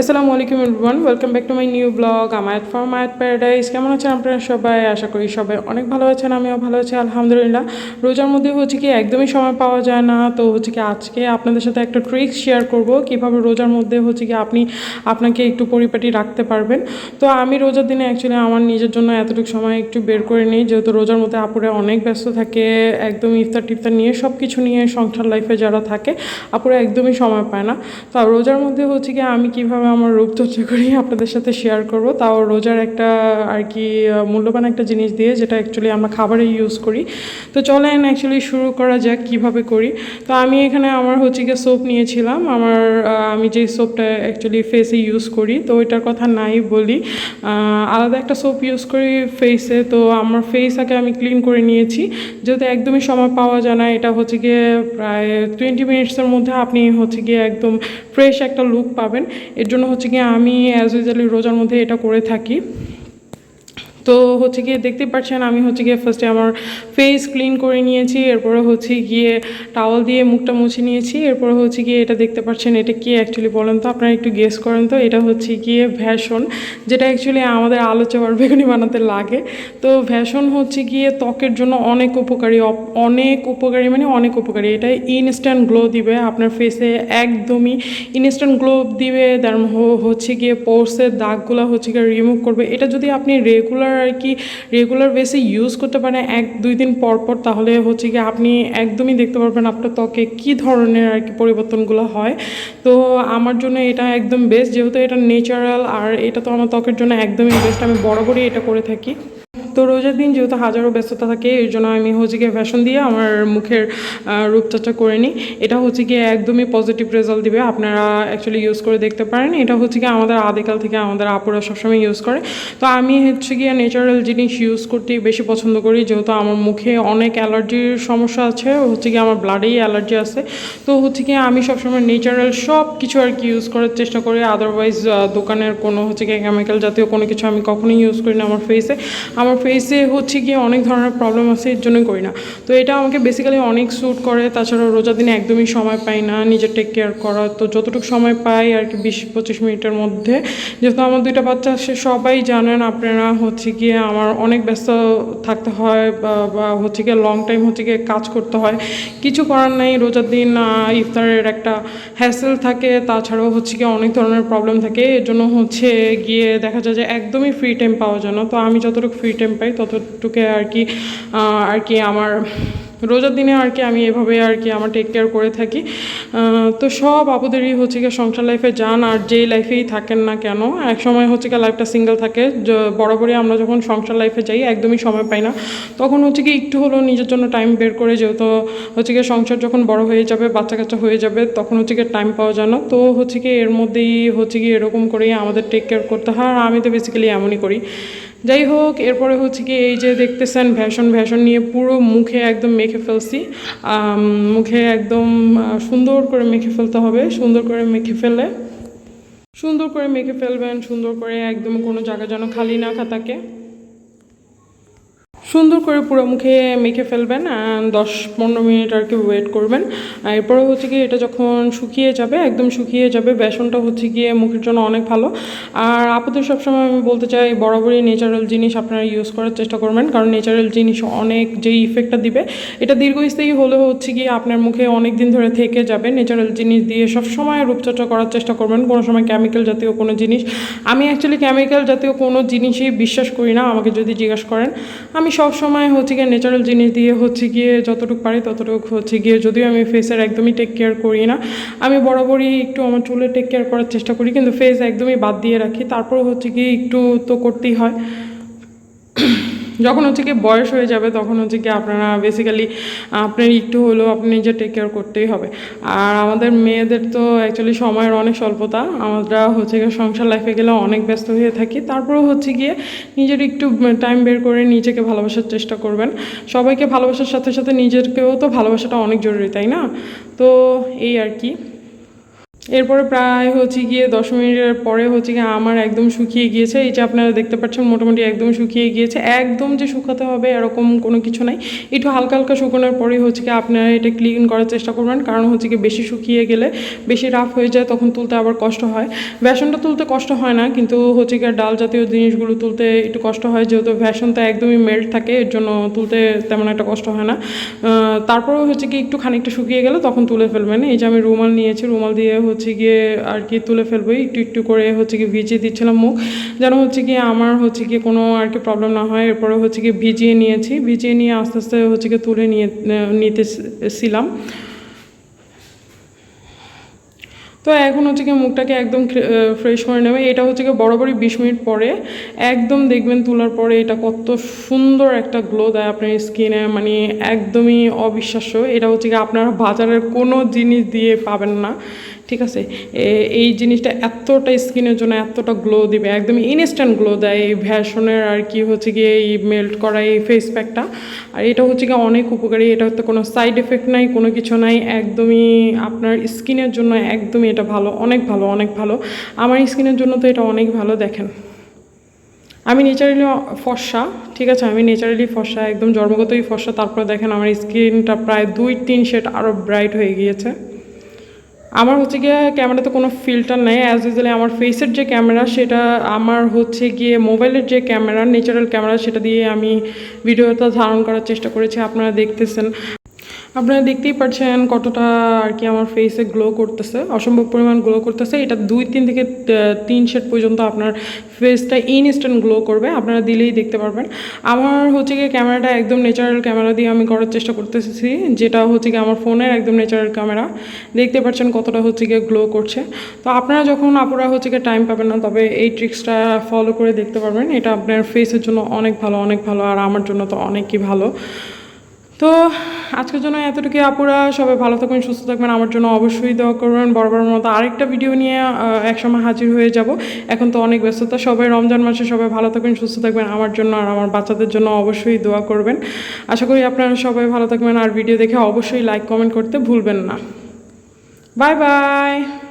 আসসালামু আলাইকুম everyone welcome back to my new blog আমায়াত from Ayat paradise কেমন আছেন আপনারা সবাই? আশা করি সবাই অনেক ভালো আছেন, আমিও ভালো আছি, আলহামদুলিল্লাহ। রোজার মধ্যে হচ্ছে কি একদমই সময় পাওয়া যায় না, তো হচ্ছে কি আজকে আপনাদের সাথে একটা ট্রিক শেয়ার করব, কীভাবে রোজার মধ্যে হচ্ছে কি আপনি আপনাকে একটু পরিপাটি রাখতে পারবেন। তো আমি রোজার দিনে অ্যাকচুয়ালি আমার নিজের জন্য এতটুকু সময় একটু বের করে নিই, যেহেতু রোজার মধ্যে আপুরে অনেক ব্যস্ত থাকে, একদম ইফতার টিফতার নিয়ে সব কিছু নিয়ে সংসার লাইফে যারা থাকে, আপুরে একদমই সময় পায় না। তো রোজার মধ্যে হচ্ছে কি আমি কীভাবে আমার রূপচর্চা করি আপনাদের সাথে শেয়ার করব। তাও রোজার একটা, আর কি মূল্যবান একটা জিনিস দিয়ে, যেটা অ্যাকচুয়ালি আমরা খাবারে ইউজ করি। তো চলেন অ্যাকচুয়ালি শুরু করা যাক কীভাবে করি। তো আমি এখানে আমার হচ্ছে গিয়ে সোপ নিয়েছিলাম। আমার আমি যে সোপটা অ্যাকচুয়ালি ফেসে ইউজ করি, তো ওইটার কথা নাই বলি। আলাদা একটা সোপ ইউজ করি ফেসে তো আমার ফেস আগে আমি ক্লিন করে নিয়েছি। যেহেতু একদমই সময় পাওয়া যায় না, এটা হচ্ছে গিয়ে প্রায় টোয়েন্টি মিনিটসের মধ্যে আপনি হচ্ছে গিয়ে একদম ফ্রেশ একটা লুক পাবেন। এর জন্য হচ্ছে কি আমি অ্যাজ ইউজুয়ালি রোজার মধ্যে এটা করে থাকি। তো হচ্ছে গিয়ে দেখতে পাচ্ছেন আমি হচ্ছে গিয়ে ফার্স্টে আমার ফেস ক্লিন করে নিয়েছি, এরপরে হচ্ছে গিয়ে টাওয়াল দিয়ে মুখটা মুছে নিয়েছি, এরপরে হচ্ছে গিয়ে এটা দেখতে পাচ্ছেন এটা কি অ্যাকচুয়ালি বলেন তো, আপনারা একটু গেস করেন তো, এটা হচ্ছে গিয়ে ভ্যাশন যেটা অ্যাকচুয়ালি আমাদের আলু চাবার বেগুনি বানাতে লাগে। তো ভ্যাশন হচ্ছে গিয়ে ত্বকের জন্য অনেক উপকারী অনেক উপকারী মানে অনেক উপকারী, এটা ইনস্ট্যান্ট গ্লো দিবে আপনার ফেসে একদমই ইনস্ট্যান্ট গ্লো দিবে দেন হচ্ছে গিয়ে পোর্সের দাগগুলো হচ্ছে গিয়ে রিমুভ করবে, এটা যদি আপনি রেগুলার আর কি রেগুলার বেসে ইউজ করতে পারেন এক, দুই দিন পর পর, তাহলে হচ্ছে কি আপনি একদমই দেখতে পারবেন আপনার ত্বকে কী ধরনের আর কি পরিবর্তনগুলো হয়। তো আমার জন্য এটা একদম বেস্ট যেহেতু এটা নেচারাল আর এটা তো আমার ত্বকের জন্য একদমই বেস্ট আমি বরাবরই এটা করে থাকি। তো রোজার দিন যেহেতু হাজারো ব্যস্ততা থাকে, এর জন্য আমি হচ্ছে গিয়ে ফ্যাশন দিয়ে আমার মুখের রূপচর্চা করে নিই। এটা হচ্ছে গিয়ে একদমই পজিটিভ রেজাল্ট দিবে। আপনারা অ্যাকচুয়ালি ইউজ করে দেখতে পারেন। এটা হচ্ছে গিয়ে আমাদের আদিকাল থেকে আমাদের আপুরা সবসময় ইউজ করে। তো আমি হচ্ছে গিয়ে ন্যাচারাল জিনিস ইউজ করতেই বেশি পছন্দ করি, যেহেতু আমার মুখে অনেক অ্যালার্জির সমস্যা আছে, হচ্ছে গিয়ে আমার ব্লাডেই অ্যালার্জি আছে। তো হচ্ছে গিয়ে আমি সবসময় ন্যাচারাল সব কিছু আর কি ইউজ করার চেষ্টা করি। আদারওয়াইজ দোকানের কোনো হচ্ছে গিয়ে কেমিক্যাল জাতীয় কোনো কিছু আমি কখনোই ইউজ করি না আমার ফেসে আমার ফেসে হচ্ছে গিয়ে অনেক ধরনের প্রবলেম আছে, এর জন্যই করি না। তো এটা আমাকে বেসিক্যালি অনেক স্যুট করে তাছাড়া রোজার দিনে একদমই সময় পাই না নিজের টেক কেয়ার করা। তো যতটুকু সময় পাই আর কি বিশ, পঁচিশ মিনিটের মধ্যে, যেহেতু আমার দুইটা বাচ্চা সে সবাই জানেন আপনারা হচ্ছে গিয়ে আমার অনেক ব্যস্ত থাকতে হয় বা হচ্ছে গিয়ে লং টাইম হচ্ছে গিয়ে কাজ করতে হয়। কিছু করার নেই রোজার দিন ইফতারের একটা হ্যাসেল থাকে, তাছাড়াও হচ্ছে গিয়ে অনেক ধরনের প্রবলেম থাকে। এর জন্য হচ্ছে গিয়ে দেখা যায় যে একদমই ফ্রি টাইম পাওয়া যায় না। তো আমি যতটুকু ফ্রি টাইম পাই, ততটুকু আর কি আর কি আমার রোজার দিনে আর কি আমি এভাবে আর কি আমার টেক কেয়ার করে থাকি। তো সব আপুদেরই হচ্ছে গিয়ে সংসার লাইফে যান, আর যেই লাইফেই থাকেন না কেন এক সময় হচ্ছে গিয়ে লাইফটা সিঙ্গেল থাকে বরাবরই আমরা যখন সংসার লাইফে যাই, একদমই সময় পাই না। তখন হচ্ছে কি একটু হলেও নিজের জন্য টাইম বের করে, যেহেতু হচ্ছে গিয়ে সংসার যখন বড় হয়ে যাবে বাচ্চা কাচ্চা হয়ে যাবে, তখন হচ্ছে গিয়ে টাইম পাওয়া যায় না। তো হচ্ছে কি এর মধ্যেই হচ্ছে কি এরকম করেই আমাদের টেক কেয়ার করতে হয়, আর আমি তো বেসিক্যালি এমনই করি। যাই হোক, এরপরে হচ্ছে কি এই যে দেখতেছেন ভ্যাশন ভ্যাশন নিয়ে পুরো মুখে একদম মেখে ফেলছি। মুখে একদম সুন্দর করে মেখে ফেলতে হবে, সুন্দর করে মেখে ফেলে। সুন্দর করে মেখে ফেলবেন, সুন্দর করে একদম কোনো জায়গা যেন খালি না থাকে সুন্দর করে পুরো মুখে মেখে ফেলবেন দশ পনেরো মিনিট আর কি ওয়েট করবেন। এরপরে হচ্ছে কি এটা যখন শুকিয়ে যাবে, একদম শুকিয়ে যাবে, বেসনটা হচ্ছে গিয়ে মুখের জন্য অনেক ভালো। আর আপাতত সবসময় আমি বলতে চাই, বরাবরই ন্যাচারাল জিনিস আপনারা ইউজ করার চেষ্টা করবেন, কারণ ন্যাচারাল জিনিস অনেক যে ইফেক্টটা দিবে, এটা দীর্ঘস্থায়ী হলে হচ্ছে গিয়ে আপনার মুখে অনেক দিন ধরে থেকে যাবে। ন্যাচারাল জিনিস দিয়ে সবসময় রূপচর্চা করার চেষ্টা করবেন, কোনো সময় কেমিক্যাল জাতীয় কোনো জিনিস। আমি অ্যাকচুয়ালি কেমিক্যাল জাতীয় কোনো জিনিসই বিশ্বাস করি না, আমাকে যদি জিজ্ঞাসা করেন, আমি সব সময় হচ্ছে গিয়ে ন্যাচারাল জিনিস দিয়ে হচ্ছে গিয়ে যতটুকু পারি ততটুকু হচ্ছে গিয়ে যদিও আমি ফেসের একদমই টেক কেয়ার করি না, আমি বরাবরই একটু আমার চুলে টেক কেয়ার করার চেষ্টা করি, কিন্তু ফেস একদমই বাদ দিয়ে রাখি তারপর হচ্ছে গিয়ে একটু তো করতেই হয়। যখন হচ্ছে কি বয়স হয়ে যাবে, তখন হচ্ছে কি আপনারা বেসিক্যালি আপনার একটু হলেও আপনি নিজে টেক কেয়ার করতেই হবে। আর আমাদের মেয়েদের তো অ্যাকচুয়ালি সময়ের অনেক স্বল্পতা, আমরা হচ্ছে গিয়ে সংসার লাইফে গেলে অনেক ব্যস্ত হয়ে থাকি। তারপরেও হচ্ছে গিয়ে নিজের একটু টাইম বের করে নিজেকে ভালোবাসার চেষ্টা করবেন। সবাইকে ভালোবাসার সাথে সাথে নিজেরকেও তো ভালোবাসাটা অনেক জরুরি, তাই না? তো এই আর কি। এরপরে প্রায় হচ্ছে গিয়ে দশ মিনিটের পরে হচ্ছে গিয়ে আমার একদম শুকিয়ে গিয়েছে। এই যে আপনারা দেখতে পাচ্ছেন, মোটামুটি একদম শুকিয়ে গিয়েছে। একদম যে শুকাতে হবে এরকম কোনো কিছু নাই। একটু হালকা হালকা শুকানোর পরেই হচ্ছে কি আপনারা এটা ক্লিন করার চেষ্টা করবেন। কারণ হচ্ছে কি বেশি শুকিয়ে গেলে বেশি রাফ হয়ে যায়, তখন তুলতে আবার কষ্ট হয়। বেসনটা তুলতে কষ্ট হয় না, কিন্তু হচ্ছে কি ডাল জাতীয় জিনিসগুলো তুলতে একটু কষ্ট হয়। যেহেতু বেসনটা একদমই মেল্ট থাকে, এর জন্য তুলতে তেমন একটা কষ্ট হয় না। তারপরেও হচ্ছে কি একটু খানিকটা শুকিয়ে গেলে তখন তুলে ফেলবেন। এই যে আমি রুমাল নিয়েছি, রুমাল দিয়ে হচ্ছে গিয়ে আর কি তুলে ফেলব, একটু একটু করে হচ্ছে গিয়ে ভিজিয়ে দিচ্ছিলাম মুখ, যেন হচ্ছে গিয়ে আমার হচ্ছে গিয়ে কোনো আর কি প্রবলেম না হয়। এরপরে হচ্ছে গিয়ে ভিজিয়ে নিয়েছি, ভিজিয়ে নিয়ে আস্তে আস্তে হচ্ছে গিয়ে তুলে নিয়ে নিতেছিলাম। তো এখন হচ্ছে কি মুখটাকে একদম ফ্রেশ করে নেবে। এটা হচ্ছে কি বরাবরই বিশ মিনিট পরে একদম দেখবেন তোলার পরে এটা কত সুন্দর একটা গ্লো দেয় আপনার স্কিনে মানে একদমই অবিশ্বাস্য। এটা হচ্ছে কি আপনারা বাজারের কোনো জিনিস দিয়ে পাবেন না, ঠিক আছে? এই জিনিসটা এতটা স্কিনের জন্য এতটা গ্লো দিবে, একদম ইনস্ট্যান্ট গ্লো দেয়। এই ভ্যাশনের আর কি হচ্ছে গিয়ে এই মেল্ট করা এই ফেস প্যাকটা আর এটা হচ্ছে গিয়ে অনেক উপকারী। এটা হচ্ছে কোনো সাইড এফেক্ট নাই, কোনো কিছু নাই। একদমই আপনার স্কিনের জন্য একদমই এটা ভালো, অনেক ভালো অনেক ভালো। আমার স্কিনের জন্য তো এটা অনেক ভালো, দেখেন। আমি নেচারালি ফর্সা, ঠিক আছে? আমি নেচারালি ফর্সা, একদম জন্মগতই ফর্সা। তারপরে দেখেন আমার স্কিনটা প্রায় দুই, তিন শেড আরও ব্রাইট হয়ে গিয়েছে। আমার হচ্ছে গিয়ে ক্যামেরাতে কোনো ফিল্টার নেই। অ্যাজ ইউজুয়ালি আমার ফেসের যে ক্যামেরা সেটা আমার হচ্ছে গিয়ে মোবাইলের যে ক্যামেরা ন্যাচারাল ক্যামেরা সেটা দিয়ে আমি ভিডিওটা ধারণ করার চেষ্টা করেছি। আপনারা দেখতেছেন। আপনারা দেখতেই পাচ্ছেন কতটা আর কি আমার ফেসে গ্লো করতেছে। অসম্ভব পরিমাণ গ্লো করতেছে। এটা দুই, তিন থেকে তিন শেড পর্যন্ত আপনার ফেসটা ইনস্ট্যান্ট গ্লো করবে। আপনারা দিলেই দেখতে পারবেন। আমার হচ্ছে গিয়ে ক্যামেরাটা একদম ন্যাচারাল ক্যামেরা দিয়ে আমি করার চেষ্টা করতেছি, যেটা হচ্ছে গিয়ে আমার ফোনের একদম ন্যাচারাল ক্যামেরা দেখতে পাচ্ছেন কতটা হচ্ছে গিয়ে গ্লো করছে। তো আপনারা যখন আপুরা হচ্ছে গিয়ে টাইম পাবেন না, তবে এই ট্রিক্সটা ফলো করে দেখতে পারবেন। এটা আপনার ফেসের জন্য অনেক ভালো অনেক ভালো, আর আমার জন্য তো অনেকই ভালো। তো আজকের জন্য এতটুকু আপুরা, সবাই ভালো থাকবেন সুস্থ থাকবেন। আমার জন্য অবশ্যই দোয়া করবেন। বড় বড় মতো আরেকটা ভিডিও নিয়ে একসময় হাজির হয়ে যাব। এখন তো অনেক ব্যস্ততা। সবাই রমজান মাসে সবাই ভালো থাকবেন সুস্থ থাকবেন। আমার জন্য আর আমার বাচ্চাদের জন্য অবশ্যই দোয়া করবেন। আশা করি আপনারা সবাই ভালো থাকবেন। আর ভিডিও দেখে অবশ্যই লাইক কমেন্ট করতে ভুলবেন না। Bye bye